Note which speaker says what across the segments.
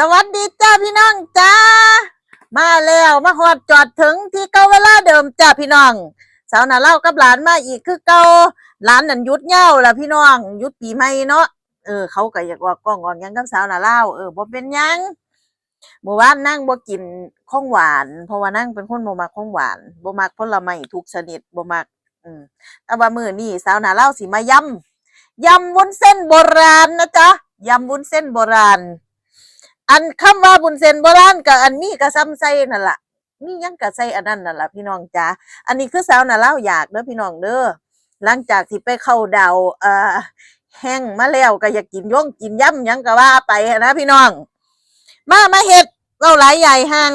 Speaker 1: สวัสดีจ้าพี่น้องจ้า มาแล้วมาหอดจอดถึงที่เก่าเวลาเดิมจ้าพี่น้องสาวน่ะเล่ากับหลานมาอีกคือเก่าหลานนั่นยุดเหย้าละพี่น้องยุดปีใหม่เนาะเออเขาก็อยากว่ากล้องออกยังกับสาวน่ะเล่าเออบ่เป็นยังเมื่อวานนั่งบ่กินข้องหวาน เพราะว่านั่งเป็นคนบ่มักข้องหวานบ่มักผลไม้ทุกชนิดบ่มักอืมแต่ว่ามื้อนี้สาวน่ะเล่าสิมายำยำวุ้นเส้นโบราณนะจ๊ะยำวุ้นเส้นโบราณ อันคำว่าบุญเซนโบราณกับอันนี้ก็ซ้ำใส่นั่นล่ะมียังกับใส่อันนั้นนั่นล่ะพี่น้องจ้าอันนี้คือสาวน่ะเล่าอยากเด้อพี่น้องเด้อหลังจากที่ไปเข้าดาวเอ่อแห้งมาแล้วก็อยากกินย่งกินย่ำยังก็ว่าไปนะพี่น้อง มามาเฮ็ดเล่าหลายใหญ่ห่าง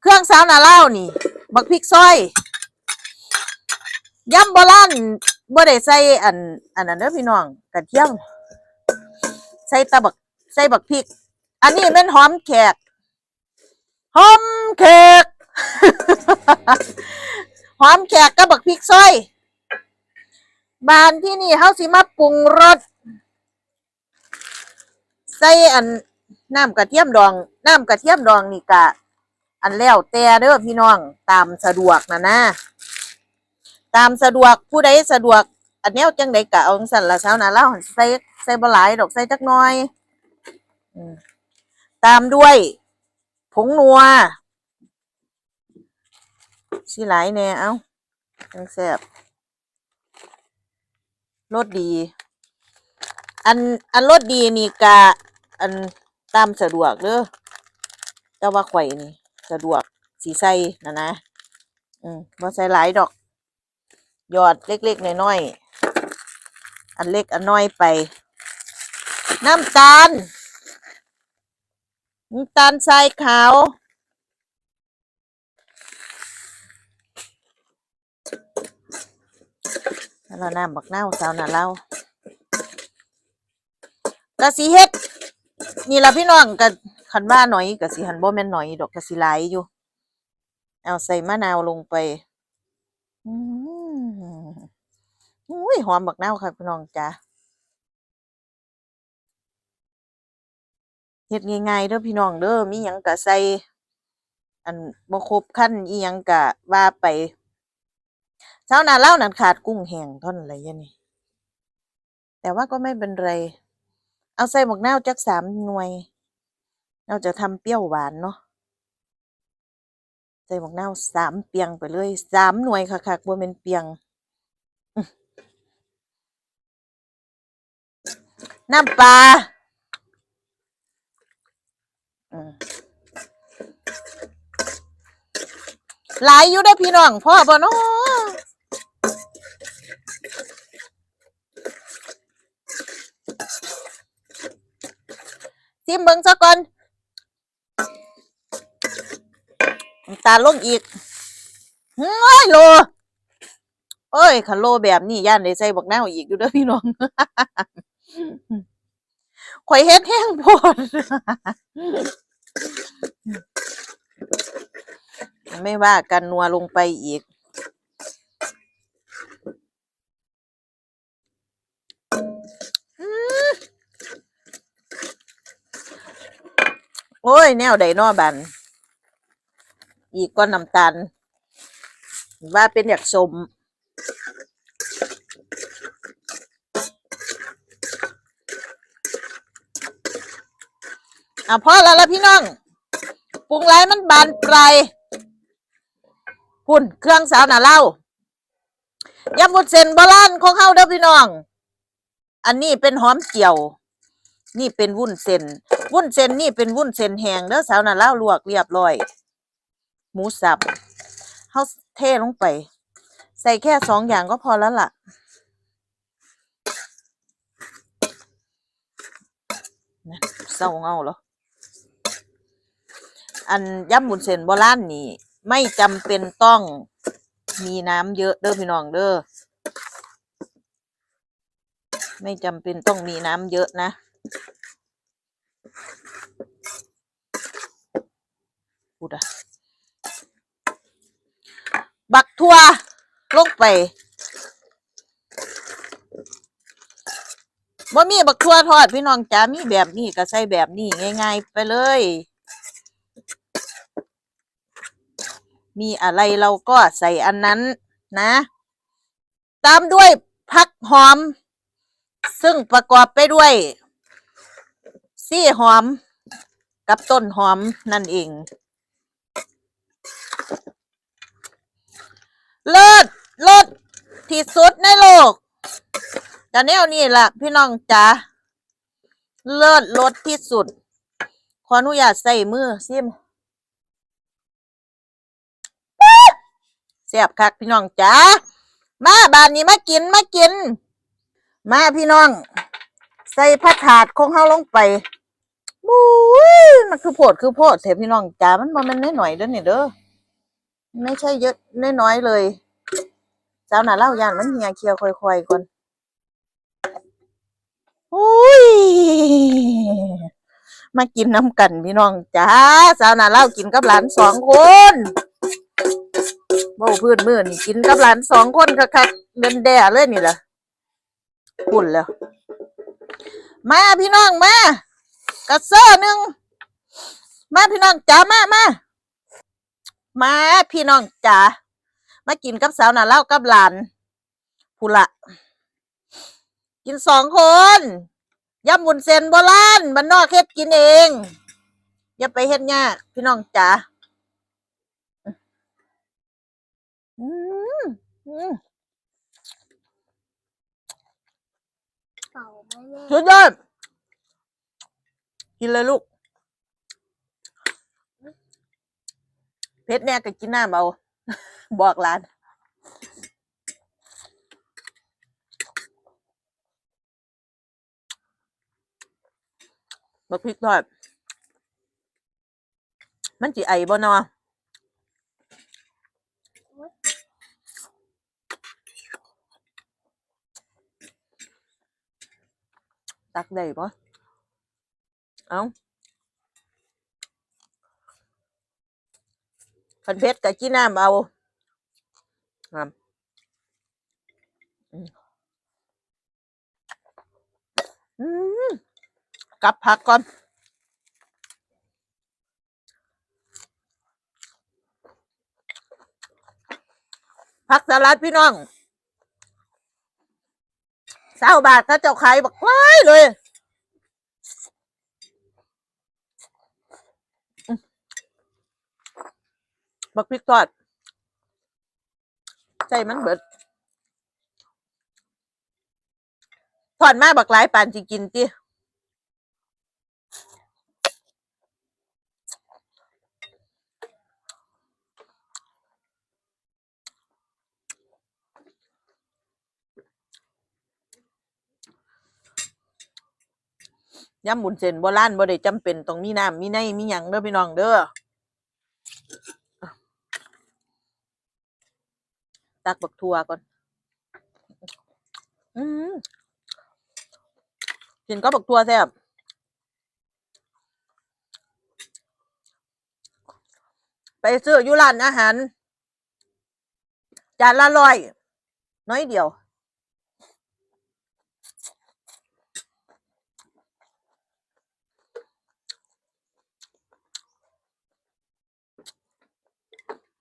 Speaker 1: เครื่องสาวน่ะเล่านี่ บักพริกซอยย่ำโบราณบ่ได้ใส่อัน อันนั้นเด้อพี่น้องกระเทียมใส่ตะบัก ใส่บักพริก อันนี้เป็นหอมแขก หอมแขก หอมแขกกับบักพริกซอย บานที่นี่เฮาสิมาปรุงรส ใส่อันน้ำกระเทียมดอง น้ำกระเทียมดองนี่กะ อันแล้วแต่เด้อพี่น้องตามสะดวกนะนะ ตามสะดวกผู้ใดสะดวกอันแนวจังใดกะเอาสั่นละเช้านะเล่าใส่ใส่บ่หลายดอกใส่จักน้อย ตามด้วย ผงนัวสิหลายแน่เอ้าจังแซ่บรสดี อันอันรสดีนี่กะอันตามสะดวกเด้อแต่ว่าข่อยนี่สะดวกสีใส่นะนะ อืมบ่ใส่หลายดอกยอดเล็กๆน้อยๆอันเล็กอันน้อยไป น้ำตาล น้ำตาลทรายขาวแล้วน้ำบักเน่าวสาวน่ะเล่ากะสิเฮ็ด นี่ละพี่น้องกะคันว่าหน่อยกะสิหันบ่แม่นหน่อย ดอกกะสิหลายอยู่ เอาใส่มะนาวลงไปอืมอุ้ยหอมบักเน่าวค่ะพี่น้องจ้า เฮ็ดง่ายๆเด้อพี่น้องเด้อมีหยังก็ใส่ อันบ่ครบคั้นอีหยังก็ว่าไปชาวนาลานั้นขาดกุ้งแห้งเท่านั้นแหละยะนี่แต่ว่าก็ไม่เป็นไร เอาใส่หมกนาวจักสามหน่วย เราจะทำเปรี้ยวหวานเนาะใส่หมกนาวสามเปียงไปเลยสามหน่วยค่ะๆบ่แม่นเปียงน้ำปลา หลายอยู่ได้พี่น้องพ่อบ่เนาะซิมเบิ่งซะก่อนตาลงอีกเฮ้ยโลโอ้ยคันโลแบบนี้ย่านได้ใส่บักนาวอีกอยู่เด้อพี่น้อง ข่อยเฮ็ดแห้งโพดไม่ว่ากันนัวลงไปอีก โอ้ย แนวใดนอบัน อีกก้อนน้ำตาล ว่าเป็นอยากสม อะพอแล้วละพี่น้องปรุงไรมันบานปลายพุ่นเครื่องสาวหนาเล่ายำวุ้นเส้นโบราณของเฮาเด้อพี่น้อง อันนี้เป็นหอมเจียว นี่เป็นวุ้นเส้น วุ้นเส้นนี่เป็นวุ้นเส้นแห้งเด้อสาวหนาเล่าลวกเรียบร้อย หมูสับเฮาเทลงไป ใส่แค่สองอย่างก็พอแล้วล่ะนะเศร้าเงาเหรอ อันยำบุญเส้นโบราณนนี่ ไม่จำเป็นต้องมีน้ำเยอะเด้อพี่น้องเด้อไม่จำเป็นต้องมีน้ำเยอะนะ พูดอะบักทั่วลงไปบ่มีบักทั่วทอดพี่น้องจ๋ามีแบบนี้ก็ใส่แบบนี้ง่าย ๆ ไปเลย มีอะไรเราก็ใส่อันนั้นนะ ตามด้วยผักหอม ซึ่งประกอบไปด้วยซี่หอมกับต้นหอมนั่นเอง เลิศเลิศที่สุดในโลกแต่แนวนี้ล่ะ พี่น้องจ๋าเลิศรสที่สุด ขออนุญาตใส่มือซิม แซ่บคักพี่น้องจ๋ามาบานนี้มากินมากิน มาพี่น้อง ใส่ผัดถาดของเฮาลงไปบู๊ยมันคือโพดคือโพดเถอะพี่น้องจ๋ามันมันน้อยๆเด้อเนี่ยเด้อไม่ใช่เยอะน้อยๆเลยเจ้าหน้าเล่าย่านมันเหี่ยเคียวค่อยๆก่อนโอ้ยมากินน้ำกันพี่น้องจ้าสาวนาเล่ากินกับหลานสองคน เบ้าพื้นมือนี่กินกับหลานสองคนคักๆเดินแด่เลยนี่แหละปุ่นแล้ว มาพี่น้องมากระเซ้อหนึ่งมาพี่น้องจ๋ามามามาพี่น้องจ๋ามากินกับสาวนาเล่ากับหลานผู้ละกินสองคนยำบุญเซนโบราณบ้านนอกเฮ็ดกินเอง อย่าไปเฮ็ดยากพี่น้องจ๋า อืมอืม
Speaker 2: เก่าไหมแม่
Speaker 1: สุดยอดกินเลยลูก เพชรเนี่ยก็กินหน้ำเอาบอกร้าน บักพริกทอดมันจีไอบ่เนอ ตักได้บ่เอ้าคันเพชรกับจีน้ำเอาครับอืมอืมกลับผักก่อนผักสลัดพี่น้อง เศร้าบาทเขาเจ้าขายบักไล่เลยบักพริกทอดใจมันเบิดทอดมาบักหลายปานจิกินติ ย่ำบุญเส้นโบราณบ่ได้จำเป็นต้องมีน้ำมีในมีหยังเด้อพี่น้องเด้อตักบักทั่วก่อน อืมกินก็บักทั่วแซ่บไปซื้ออยู่ร้านอาหาร จานละร้อย น้อยเดียว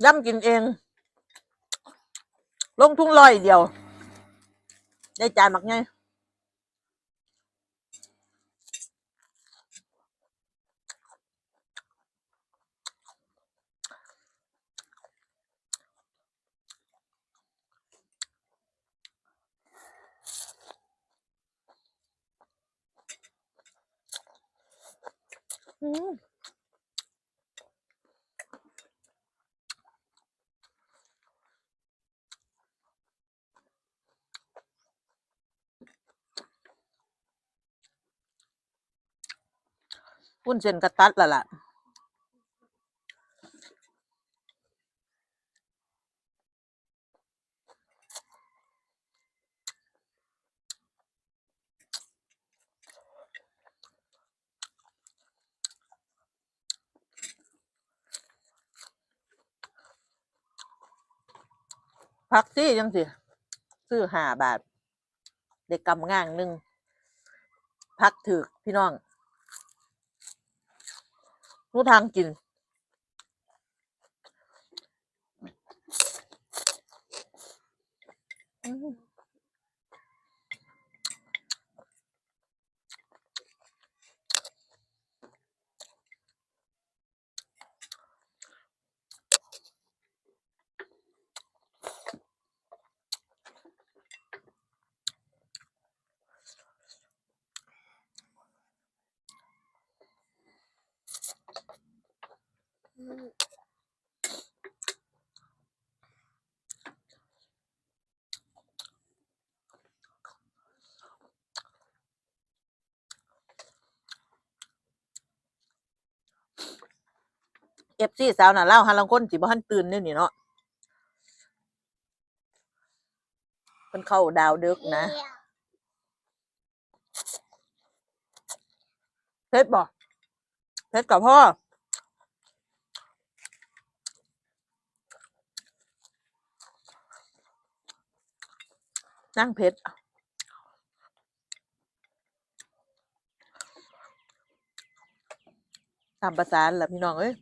Speaker 1: ย่ำกินเอง ลงทุนร้อยเดียว ได้จานมักไงอืม วุ้นเส้นกระตัดละล่ะพักซี่ยังสิซื้อห้าบาท ได้กำง่างหนึ่งพักถือพี่น้อง รู้ทางกิน อืม เอฟซีสาวน่ะเล่าฮันลังคนสิบ่ทันตื่นนี่นี่เนาะเพิ่นเข้าดาวดึกนะเพชรบอกเพชรกับพ่อนั่งเพชรตามภาษาแหละพี่น้องเอ้ย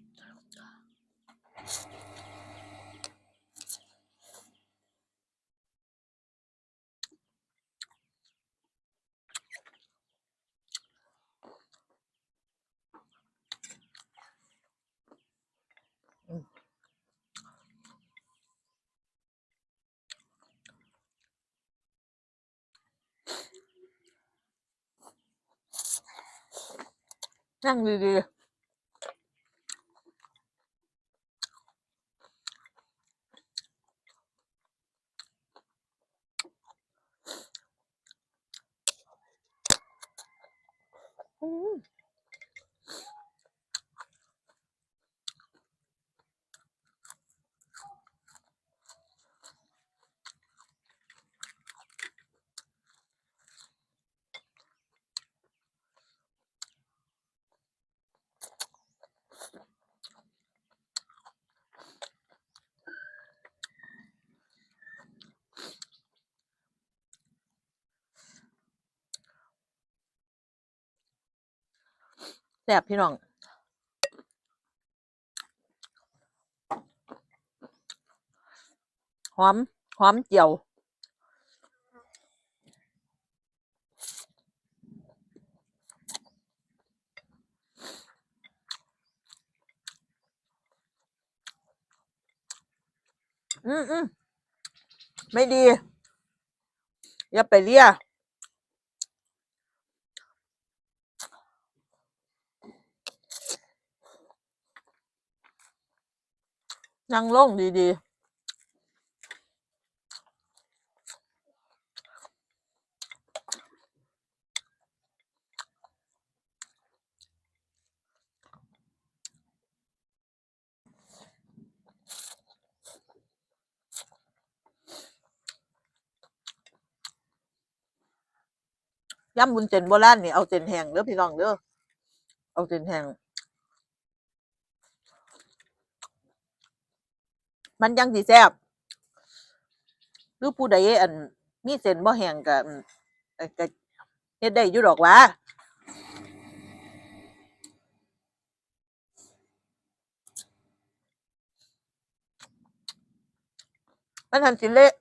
Speaker 1: นั่งดี แซ่บพี่น้องหอมหอมเจียวอืมอืมไม่ดี อย่าไปเลีย นั่งลงดีๆย่ำบุญเจนโบราณนี่เอาเจนแห้งเด้อพี่น้องเด้อเอาเจนแห้ง มันยังสิแซ่บหรือผู้ใดอัน มีเส้นบ่แห้งก็อืมเอ่อก็เฮ็ดได้อยู่ดอกวะมันทันสิเละ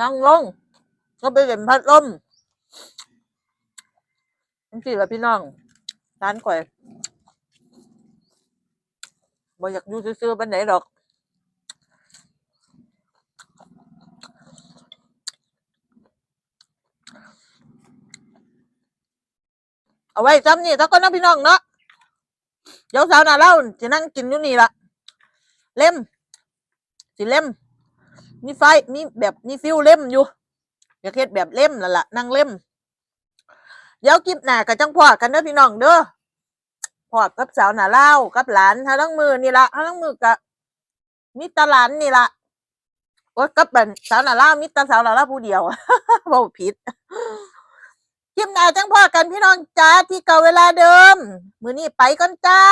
Speaker 1: นั่งลงก็ไปเล่นพัดลมจังซี่ละพี่น้อง ร้านข่อยบ่อยากอยู่ซื่อๆปานใดดอก เอาไว้ซ้ำนี่ถ้าก็น้องพี่น้องเนาะเดี๋ยวสาวหน้าเล่าจะนั่งกินอยู่นี่ละเล่มสิเล่ม มีไฟมีแบบมีฟิวเล่มอยู่อยากเฮ็ดแบบเล่มนั่นละนั่งเล่มเดี๋ยวคลิปหน้าก็จังพอกันเด้อพี่น้องเด้อพอกับสาวหน้าเล่ากับหลานหาทั้งมือนี่ละหาทั้งมือกับมีแตาหลานนี่ละโอ้ยกับเป็นสาวหน้าเล่ามีแตาสาวหน้าเล่าผู้เดียวเว้าผิดคลิปหน้าจังพ่อกันพี่น้องจ้าที่เก่าเวลาเดิม มือนี้ไปก่อนจ้า